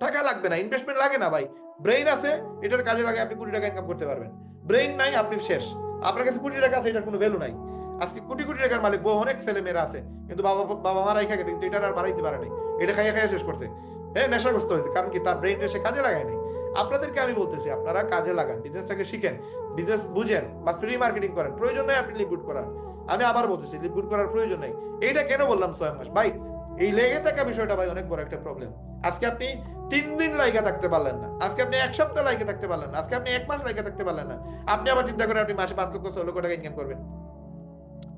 টাকা লাগবে না ইনভেস্টমেন্ট লাগে না ভাই। ব্রেইন আছে, এটার কাজে লাগে আপনি কোটি টাকা ইনকাম করতে পারবেন। ব্রেইন নাই, আপনি শেষ। আপনার কাছে কোটি টাকা আছে, এটার কোনো ভ্যালু নাই। আজকে কোটি কোটি টাকার মালিক, বহু অনেক ছেলে মেয়েরা আছে, কিন্তু বাবা বাবা মা রাইখা গেছে, কিন্তু এটা আর বাড়াইতে পারে নাই। এটা খাইয়া খাইয়া শেষ করছে। হ্যাঁ নেশাগ্রস্ত হয়েছে, কারণ কি তার ব্রেইনটা সে কাজে লাগায় নাই। আপনাদেরকে আমি বলতেছি, আপনারা কাজে লাগান বিজনেসটাকে শিখেন বিজনেস বুঝেন বা ফ্রি মার্কেটিং করেন। প্রয়োজন নেই আপনি লিপগুড করার। আমি আবার বলতেছি লিপগুড করার প্রয়োজন নেই। এইটা কেন বললাম ছয় মাস? ভাই এই লেগে থাকা বিষয়টা ভাই অনেক বড় একটা প্রবলেম আজকে আপনি তিন দিন লাইকা থাকতে পারলেন না। আজকে আপনি এক সপ্তাহ লাইকে থাকতে পারলেন না। আজকে আপনি এক মাস লাইকে থাকতে পারলেন না। আপনি আবার চিন্তা করেন, আপনি মাসে পাঁচ লক্ষ, ছয় লক্ষ টাকা ইনকাম করবেন।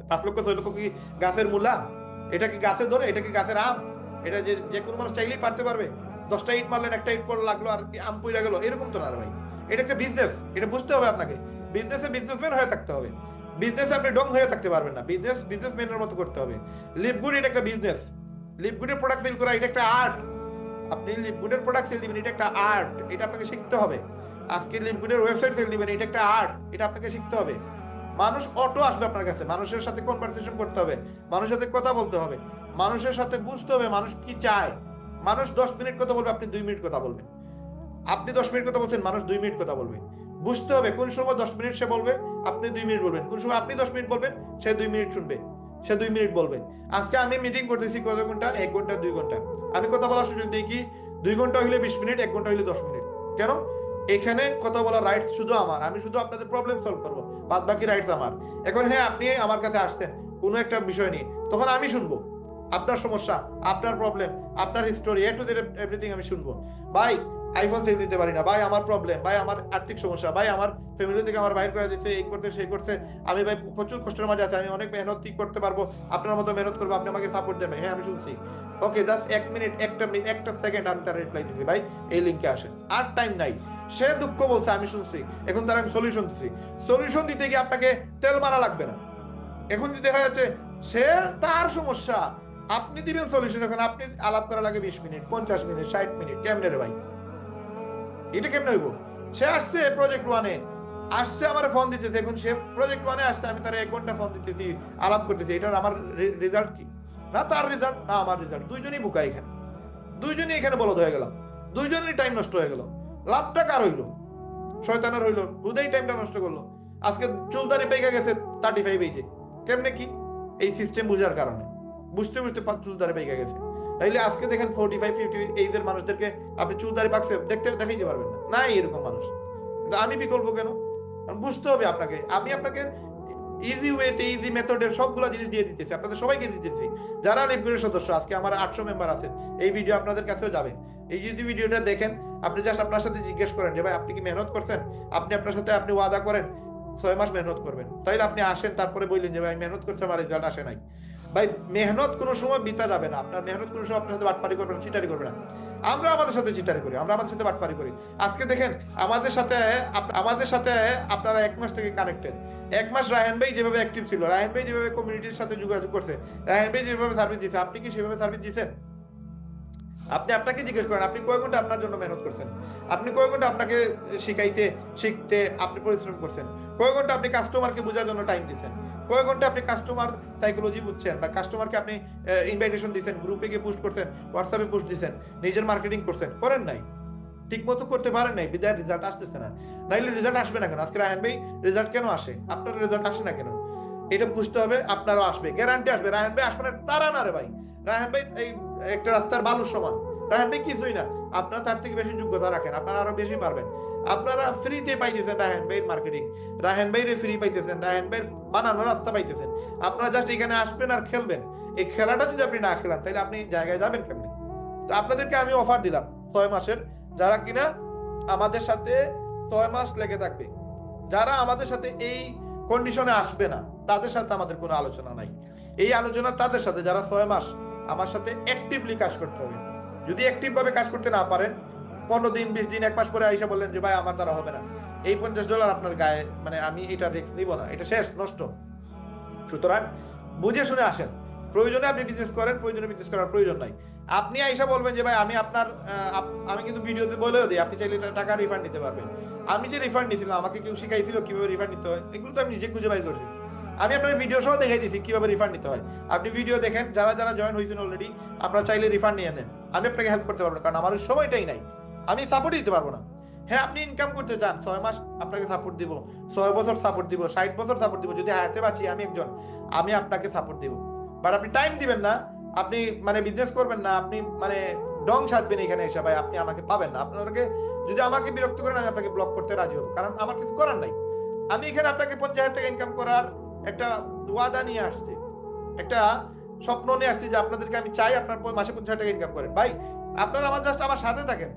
পাঁচ লক্ষ, ছয় লক্ষ কি গাছের মূলা? এটা কি গাছের ধরে? এটা কি গাছের আম? এটা যে যে কোনো মানুষ চাইলেই পারতে পারবে। দশটা ইট মারলেন, একটা ইট পর লাগল আর আম পইরা গেল। এরকম তো না ভাই। এটা একটা বিজনেস এটা বুঝতে হবে আপনাকে। বিজনেসে বিজনেসম্যান হয়ে থাকতে হবে। বিজনেসে আপনি ডং হয়ে থাকতে পারবেন না। বিজনেস বিজনেসম্যানের মতো করতে হবে। লিপগুড এটা একটা বিজনেস লিপগুডের প্রোডাক্ট সেল করা, এটা একটা আর্ট আপনি লিপগুডের প্রোডাক্ট সেল দিবেন, এটা একটা আর্ট এটা আপনাকে শিখতে হবে। আজকে লিপগুডের ওয়েবসাইট সেল দিবেন, এটা একটা আর্ট এটা আপনাকে শিখতে হবে। মানুষ অটো আসবে আপনার কাছে। মানুষের সাথে কনভারসেশন করতে হবে। মানুষের সাথে কথা বলতে হবে। মানুষের সাথে বুঝতে হবে মানুষ কি চায়। মানুষ দশ মিনিট কথা বলবে, আপনি দুই মিনিট কথা বলবেন। আপনি দশ মিনিট কথা বলছেন, মানুষ দুই মিনিট কথা বলবে। বুঝতে হবে কোন সময় দশ মিনিট সে বলবে, আপনি দুই মিনিট বলবেন। কোন সময় আপনি দশ মিনিট বলবেন, সে দুই মিনিট শুনবে। সে দুই মিনিট বলবে। আজকে আমি মিটিং করতেছি কত ঘণ্টা? এক ঘণ্টা, দুই ঘণ্টা। আমি কথা বলার সুযোগ দিই কি? দুই ঘণ্টা হইলে বিশ মিনিট, এক ঘণ্টা হইলে দশ মিনিট। কেন? এখানে কথা বলার রাইটস শুধু আমার। আমি শুধু আপনাদের প্রবলেম সলভ করব। বাদ বাকি রাইটস আমার। এখন হ্যাঁ আপনি আমার কাছে আসছেন কোনো একটা বিষয় নিয়ে। তখন আমি শুনব। আপনার সমস্যা, আপনার প্রবলেম আপনার হিস্টোরি এ টু এভরিথিং আমি শুনব। ভাই আইফোন সেল দিতে পারি না। ভাই, আমার প্রবলেম ভাই, আমার আর্থিক সমস্যা, ভাই, আমার ফ্যামিলি থেকে আমার বাইর করে দিচ্ছে এই করছে, সেই করছে। আমি ভাই প্রচুর কষ্টের মাঝে আছে, আমি অনেক মেহনত ঠিক করতে পারব। আপনার মতো মেহনত করব, আপনি আমাকে সাপোর্ট দেবেন হ্যাঁ আমি শুনছি। ওকে জাস্ট এক মিনিট একটা একটা সেকেন্ড আমি তার রিপ্লাই দিছি ভাই, এই লিঙ্কে আসেন। আর টাইম নাই। সে দুঃখ বলছে, আমি শুনছি। এখন তার আমি সলিউশন দিছি। সলিউশন দিতে গিয়ে আপনাকে তেল মারা লাগবে না। এখন যদি দেখা যাচ্ছে সে তার সমস্যা, আপনি দিবেন সলিউশন এখন আপনি আলাপ করা লাগে বিশ মিনিট পঞ্চাশ মিনিট ষাট মিনিট কেমনে ভাই? এটা কেমনে হইব? সে আসছে প্রজেক্ট ওয়ানে আসছে আমার ফোন দিতেছে, এখন সে প্রজেক্ট ওয়ানে আসছে, আমি তার এক ঘণ্টা ফোন দিতেছি আলাপ করতেছি, এটার আমার রেজাল্ট কি? না তার রেজাল্ট না আমার রেজাল্ট দুইজনই বুকা এখানে। দুইজনই এখানে বলদ হয়ে গেলাম। দুইজনেরই টাইম নষ্ট হয়ে গেল। লাভটা কার হইল? শয়তানের হইল। হুদাই টাইমটা নষ্ট করল। আজকে চুলদারি পেকে গেছে থার্টি ফাইভ এইজে কেমনে কি? এই সিস্টেম বুঝার কারণে। বুঝতে বুঝতে চুলদারি পেকে গেছে। তাইলে আজকে দেখেন ফোর্টি ফাইভ ফিফটি এইজের মানুষদেরকে আপনি চুলদারি পাকছে দেখতে দেখাইতে পারবেন না। নাই এরকম মানুষ। কিন্তু আমি বিকল্প কেন? বুঝতে হবে আপনাকে। আমি আপনাকে ইজি ওয়েতে ইজি মেথডের সবগুলো জিনিস দিয়ে দিতেছি, আপনাদের সবাইকে দিতেছি। যারা লিপগুড়ের সদস্য, আজকে আমার আটশো মেম্বার আছেন, এই ভিডিও আপনাদের কাছেও যাবে। এই যদি ভিডিওটা দেখেন, আপনি জাস্ট আপনার সাথে জিজ্ঞেস করেন যে, ভাই, আপনি কি মেহনত করছেন? আপনি আপনার সাথে আপনি ওয়াদা করেন? ছয় মাস মেহনত করবেন। তাইলে আপনি আসেন, তারপরে বললেন যে, ভাই, মেহনত করছি, আমার রেজাল্ট আসে নাই। ভাই, মেহনত কোনো সময় বিতা যাবে না। আপনার মেহনত কোনো সময় আপনার সাথে বাটপারি করবে না, চিটারি করবে না। আমরা আমাদের সাথে চিটারি করি, আমরা আমাদের সাথে বাটপারি করি। আজকে দেখেন, আমাদের সাথে আমাদের সাথে আপনারা এক মাস থেকে কানেক্টেড এক মাস রায়হান ভাই যেভাবে অ্যাক্টিভ ছিল রায়হান ভাই যেভাবে কমিউনিটির সাথে যোগাযোগ করছে রায়হান ভাই যেভাবে সার্ভিস দিয়েছে আপনি কি সেভাবে সার্ভিস দিয়েছেন আপনি আপনাকে জিজ্ঞেস করেন, আপনি কয় ঘণ্টা আপনার জন্য মেহনত করছেন? আপনি কয় ঘণ্টা আপনাকে শিখাইতে, শিখতে আপনি পরিশ্রম করছেন? কয় ঘণ্টা আপনি কাস্টমারকে বোঝার জন্য টাইম দিচ্ছেন কয় ঘণ্টা আপনি কাস্টমার সাইকোলজি বুঝছেন বা কাস্টমারকে আপনি ইনভাইটেশন দিচ্ছেন গ্রুপে গিয়ে পোস্ট করছেন হোয়াটসঅ্যাপে পোস্ট দিচ্ছেন নিজের মার্কেটিং করছেন, করেন নাই? ঠিক মতো করতে পারেন নাই, বিদায় রেজাল্ট আসতেছে না। নাইলে রেজাল্ট আসবে না কেন? আজকে রায়ন ভাই রেজাল্ট কেন আসে? আপনার রেজাল্ট আসে না কেন? এটা বুঝতে হবে, আপনারও আসবে গ্যারান্টি আসবে। রায়ন ভাই আসবে না, তারা না রে ভাই। রায়হান ভাই, এই একটা রাস্তার বালুর সমান। রায়হান কিছুই না। আপনারা তার থেকে বেশি যোগ্যতা রাখেন, আপনারা আরও বেশি পারবেন। আপনারা ফ্রিতে পাইতেছেন রায়হান ভাইয়ের মার্কেটিং রায়হান ভাইরে ফ্রি পাইতেছেন রায়হান ভাইয়ের বানানো রাস্তা পাইতেছেন। আপনারা জাস্ট এখানে আসবেন আর খেলবেন। এই খেলাটা যদি আপনি না খেলান, তাহলে আপনি জায়গায় যাবেন কেমনি? তো আপনাদেরকে আমি অফার দিলাম ছয় মাসের। যারা কিনা আমাদের সাথে ছয় মাস লেগে থাকবে, যারা আমাদের সাথে এই কন্ডিশনে আসবে না, তাদের সাথে আমাদের কোনো আলোচনা নাই। এই আলোচনা তাদের সাথে, যারা ছয় মাস আমার সাথে অ্যাক্টিভলি কাজ করতে হবে। যদি অ্যাক্টিভ ভাবে কাজ করতে না পারেন, পনেরো দিন, বিশ দিন, এক মাস পরে আইসা বললেন যে, ভাই, আমার দ্বারা হবে না। এই পঞ্চাশ ডলার আপনার গায়ে মানে আমি এটা রিস্ক নিব না। এটা শেষ, নষ্ট। সুতরাং বুঝে শুনে আসেন। প্রয়োজনে আপনি বিজনেস করেন, প্রয়োজনে বিজনেস করার প্রয়োজন নাই। আপনি আইসা বলবেন যে, ভাই, আমি আপনার আমি কিন্তু ভিডিওতে বলেও দিই, আপনি চাইলে টাকা রিফান্ড নিতে পারবেন। আমি যে রিফান্ড নিয়েছিলাম আমাকে কেউ শিখাইছিল কীভাবে রিফান্ড নিতে হয়, এগুলো তো আমি নিজে খুঁজে বাইর করেছি। আমি আপনার ভিডিও সহ দেখাই দিচ্ছি কীভাবে রিফান্ড নিতে হয়। আপনি ভিডিও দেখেন, যারা যারা জয়েন হয়েছেন অলরেডি আপনারা চাইলে রিফান্ড নিয়ে নেন। আমি আপনাকে হেল্প করতে পারব না, কারণ আমার সময়টাই নাই। আমি সাপোর্ট দিতে পারব না। হ্যাঁ আপনি ইনকাম করতে চান, ছয় মাস আপনাকে সাপোর্ট দিব, ছয় বছর সাপোর্ট দিব, ষাট বছর সাপোর্ট দিব, যদি হায়াতে বাঁচি, আমি একজন, আমি আপনাকে সাপোর্ট দিব। বাট আপনি টাইম দিবেন না, আপনি মানে বিজনেস করবেন না, আপনি মানে ডং সাজবেন এখানে এসে, ভাই, আপনি আমাকে পাবেন না। আপনাকে, যদি আমাকে বিরক্ত করেন, আমি আপনাকে ব্লক করতে রাজি হব, কারণ আমার কিছু করার নাই। আমি এখানে আপনাকে পঞ্চাশ হাজার টাকা ইনকাম করার একটা ওয়াদা নিয়ে আসছে। একটা স্বপ্ন নিয়ে আসছি যে আপনাদেরকে আমি চাই আপনার মাসে পঞ্চাশ টাকা ইনকাম করেন। ভাই, আপনারা আমার জাস্ট আমার সাথে থাকেন।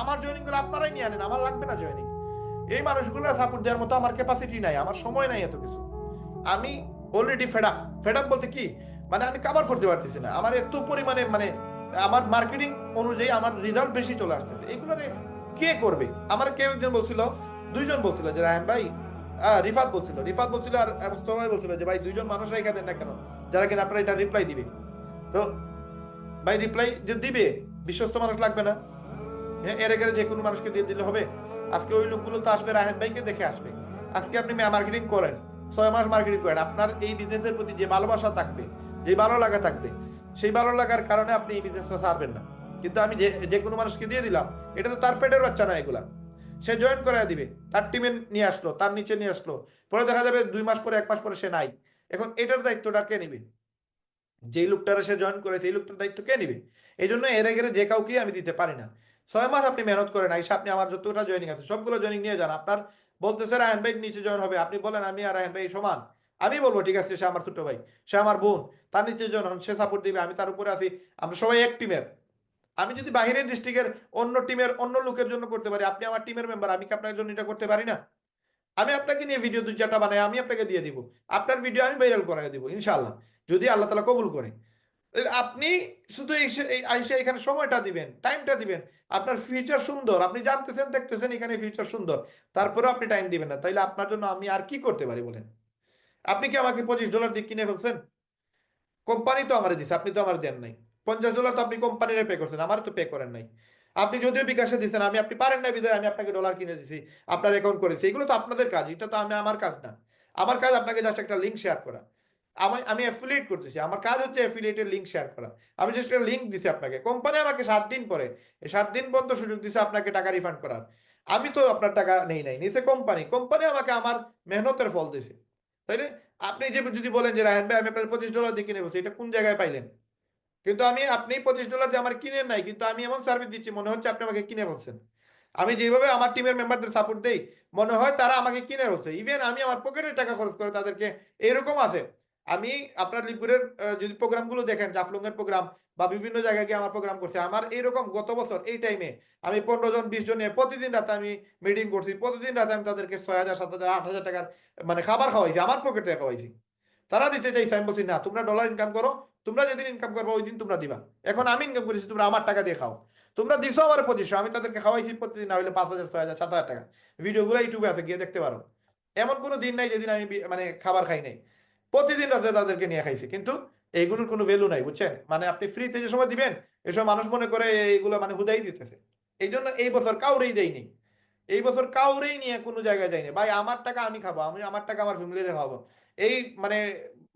আমার জয়েনিংগুলো আপনারাই নিয়ে আনেন, আমার লাগবে না জয়েনিং এই মানুষগুলো সাপোর্ট দেওয়ার মতো আমার ক্যাপাসিটি নাই, আমার সময় নাই এত কিছু। আমি অলরেডি ফেড আপ বলতে কি? মানে আমি কাভার করতে পারতেছি না। আমার এত পরিমাণে মানে আমার মার্কেটিং অনুযায়ী আমার রেজাল্ট বেশি চলে আসতেছে। এগুলোরে কে করবে? আমার কেউ একজন বলছিল, দুইজন বলছিল যে রায়ন ভাই আহ, রিফাত বলছিল রিফাত বলছিল আর সময় বলছিল যে ভাই দুইজন মানুষ রেখে দেন না কেন? যারা কিনা আপনারা এটা রিপ্লাই দিবে। তো ভাই রিপ্লাই যে দিবে বিশ্বস্ত মানুষ লাগবে না। হ্যাঁ এর আগে যে কোনো মানুষকে দিয়ে দিলে হবে। আজকে ওই লোকগুলো তো আসবে রাহেন ভাইকে দেখে আসবে। আজকে আপনি মার্কেটিং করেন ছয় মাস মার্কেটিং করেন আপনার এই বিজনেসের প্রতি যে ভালোবাসা থাকবে যে ভালো লাগা থাকবে সেই ভালো লাগার কারণে আপনি এই বিজনেসটা ছাড়বেন না। কিন্তু আমি যে যে কোনো মানুষকে দিয়ে দিলাম এটা তো তার পেটের বাচ্চা না এগুলা। সে জয়েন করে দিবে। তার টিমে নিয়ে আসলো, তার নিচে নিয়ে আসলো। পরে দেখা যাবে দুই মাস পরে, এক মাস পরে সে নাই। এখন এটার দায়িত্বটা কে নিবে? যেই লোকটারে সে জয়েন করে, সেই লোকটার দায়িত্ব কে নিবে? এই জন্য এর আগে যে কাউকে আমি দিতে পারি না। ছয় মাস আপনি মেহনত করেন, আইসা আপনি আমার যতটা জয়েনিং আছে, সবগুলো জয়েনিং নিয়ে যান। আপনার বলতেছে, রায়ন ভাই, নিচে জয়েন হবে। আপনি বলেন, আমি আর রায়ন ভাই সমান। আমি বলব, ঠিক আছে, সে আমার ছোট ভাই, সে আমার বোন। তার নিচে জয়েন হন, সে সাপোর্ট দিবে, আমি তার উপরে আছি। আমরা সবাই এক টিমের আমি যদি বাহিরের ডিস্ট্রিক্টের অন্য টিমের অন্য লোকের জন্য করতে পারি, আপনি আমার টিমের মেম্বার আমি কি আপনার জন্য এটা করতে পারি না? আমি আপনাকে নিয়ে ভিডিও দুই চারটা বানাই, আমি আপনাকে দিয়ে দিব। আপনার ভিডিও আমি ভাইরাল করাই দিব ইনশাল্লাহ যদি আল্লাহ তালা কবুল করে। আপনি শুধু এসে- এখানে সময়টা দিবেন টাইমটা দিবেন। আপনার ফিউচার সুন্দর, আপনি জানতেছেন, দেখতেছেন এখানে ফিউচার সুন্দর। তারপরেও আপনি টাইম দিবেন না। তাইলে আপনার জন্য আমি আর কি করতে পারি বলেন? আপনি কি আমাকে পঁচিশ ডলার দিয়ে কিনে ফেলছেন? কোম্পানি তো আমার দিচ্ছে আপনি তো আমার দেন নাই। পঞ্চাশ ডলার তো আপনি কোম্পানিরে পে করছেন আমার তো পে করেন নাই। আপনি যদিও বিকাশে দিচ্ছেন আমি আপনি পারেন না বিধায় আমি আপনাকে ডলার কিনে দিছি, আপনার অ্যাকাউন্ট করেছি, এগুলো তো আপনাদের কাজ, এটা তো আমি আমার কাজ না। আমার কাজ আপনাকে জাস্ট একটা লিঙ্ক শেয়ার করা। আমি আমি অ্যাফিলিয়েট করতেছি, আমার কাজ হচ্ছে অ্যাফিলিয়েটের লিঙ্ক শেয়ার করা। আমি জাস্ট একটা লিঙ্ক দিছি আপনাকে কোম্পানি আমাকে সাত দিন পরে, এই সাত দিন পর্যন্ত সুযোগ দিছে আপনাকে টাকা রিফান্ড করার। আমি তো আপনার টাকা নেই নাই, নিছে কোম্পানি কোম্পানি আমাকে আমার মেহনতের ফল দিছে। তাইলে আপনি যে যদি বলেন যে রায়ন ভাই, আমি আপনার পঁচিশ ডলার দিয়ে কিনে এটা কোন জায়গায় পাইলেন? কিন্তু আমি, আপনি পঁচিশ ডলার দিয়ে আমার কিনে নাই, কিন্তু আমি এমন সার্ভিস দিচ্ছি, মনে হচ্ছে আপনি আমাকে কিনে ফেলছেন। আমি যেভাবে আমার টিমের মেম্বারদের সাপোর্ট দেই, মনে হয় তারা আমাকে কিনে ফেলছে। ইভেন আমি আমার পকেটের টাকা খরচ করে তাদেরকে এরকম আছে। আমি আপনার লিপুরের যদি প্রোগ্রামগুলো দেখেন, জাফলংয়ের প্রোগ্রাম বা বিভিন্ন জায়গায় গিয়ে আমার প্রোগ্রাম করছে, আমার এইরকম গত বছর এই টাইমে আমি পনেরো জন, বিশ জন প্রতিদিন রাতে আমি মিটিং করছি, প্রতিদিন রাতে আমি তাদেরকে ছয় হাজার, সাত হাজার, আট হাজার টাকার মানে খাবার খাওয়াইছি, আমার পকেট খাওয়াইছি। তারা দিতে চাইছে আমি বলছি না তোমরা ডলার ইনকাম করো, তোমরা যেদিন ইনকাম করব ওই দিন তোমরা দিবা। এখন আমি ইনকাম করেছি, তোমরা আমার টাকা দিয়ে খাও। তোমরা দিছো আমার পঁচিশশো আমি তাদেরকে খাওয়াইছি প্রতিদিন, না হলে পাঁচ হাজার, ছয় হাজার, সাত হাজার টাকা। ভিডিওগুলো ইউটিউবে আছে, গিয়ে দেখতে পারো। এমন কোনো দিন নাই যেদিন আমি মানে খাবার খাই নাই। প্রতিদিন রাতে তাদেরকে নিয়ে খাইছি, কিন্তু এইগুলোর কোনো ভ্যালু নাই, বুঝছেন? মানে আপনি ফ্রিতে যে সময় দিবেন এসব মানুষ মনে করে এইগুলো মানে হুদাই দিতেছে। এই জন্য এই বছর কাউরেই দেয়নি। এই বছর কাউরেই নিয়ে কোনো জায়গায় যায়নি ভাই, আমার টাকা আমি খাব, আমি, আমার টাকা আমার ফ্যামিলিরে খাব এই মানে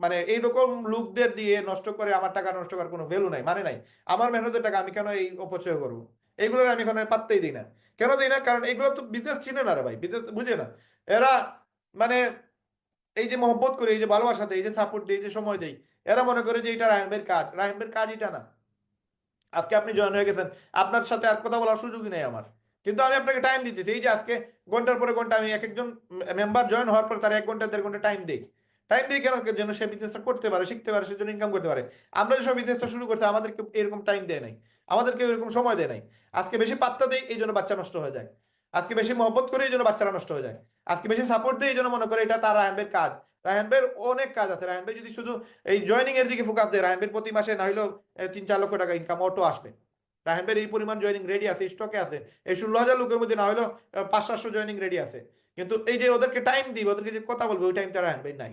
মানে এইরকম লোকদের দিয়ে নষ্ট করে, আমার টাকা নষ্ট করার কোনো ভ্যালু নাই মানে নাই। আমার মেহনতের টাকা আমি কেন এই অপচয় করব? এইগুলোর আমি এখন পাত্তাই দিই না। কেন দিই না? কারণ এগুলো তো বিদেশ চিনে না রে ভাই বিদেশ বুঝে না। এরা মানে এই যে মহব্বত করে, এই যে ভালোবাসা দেয়, এই যে সাপোর্ট দেয়, এই যে সময় দেয়, এরা মনে করে যে এটা রাহেমের কাজ। রাহেমের কাজ এটা না আজকে আপনি জয়েন হয়ে গেছেন, আপনার সাথে আর কথা বলার সুযোগই নেই আমার। কিন্তু আমি আপনাকে টাইম দিতেছি। এই যে আজকে ঘণ্টার পরে ঘণ্টা আমি এক একজন মেম্বার জয়েন হওয়ার পর তার এক ঘণ্টা, দেড় ঘণ্টা টাইম দিই। টাইম দিই কেন যেন সে বিজনেসটা করতে পারে, শিখতে পারে সেজন্য ইনকাম করতে পারে? আমরা যেসব বিজনেসটা শুরু করছি আমাদেরকে এরকম টাইম দেয় নাই। আমাদেরকে এরকম সময় দেয় নাই। আজকে বেশি পাত্তা দেয় এই জন্য বাচ্চা নষ্ট হয়ে যায়। আজকে বেশি মহব্বত করে, এই জন্য বাচ্চারা নষ্ট হয়ে যায়। আজকে বেশি সাপোর্ট দেয় এই জন্য মনে করে এটা তার রায়নবের কাজ। রায়নবের অনেক কাজ আছে। রায়নবের যদি শুধু এই জয়নিং এর দিকে ফোকাস দেয় রায়নবের প্রতি মাসে না হলেও তিন চার লক্ষ টাকা ইনকাম অটো আসবে। রায়নবের এই পরিমাণ জয়নিং রেডি আছে স্টকে আছে। এই ষোলো হাজার লোকের মধ্যে না হলেও পাঁচ সাতশো জয়নিং রেডি আছে। কিন্তু এই যে ওদেরকে টাইম দিব, ওদেরকে যে কথা বলবে, ওই টাইম তারা ভাই নাই।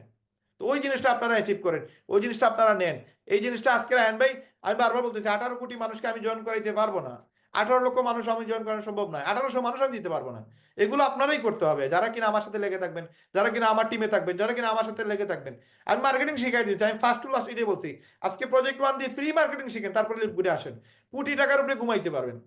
তো ওই জিনিসটা আপনারা অ্যাচিভ করেন, ওই জিনিসটা আপনারা নেন। এই জিনিসটা আজকে রায়ন ভাই আমি বারবার বলতেছি, আঠারো কোটি মানুষকে আমি জয়েন করাইতে পারব না। আঠারো লক্ষ মানুষ আমি জয়েন করা সম্ভব নয়। আঠারোশো মানুষ আমি দিতে পারব না। এগুলো আপনারাই করতে হবে। যারা কিনা আমার সাথে লেগে থাকবেন, যারা কিনা আমার টিমে থাকবেন, যারা কিনা আমার সাথে লেগে থাকবেন। আমি মার্কেটিং শিখাই দিচ্ছি। আমি ফার্স্ট টু লাস্ট এটাই বলছি। আজকে প্রজেক্ট ওয়ান দিয়ে ফ্রি মার্কেটিং শিখেন, তারপরে ঘুরে আসেন। কোটি টাকার উপরে ঘুমাইতে পারবেন।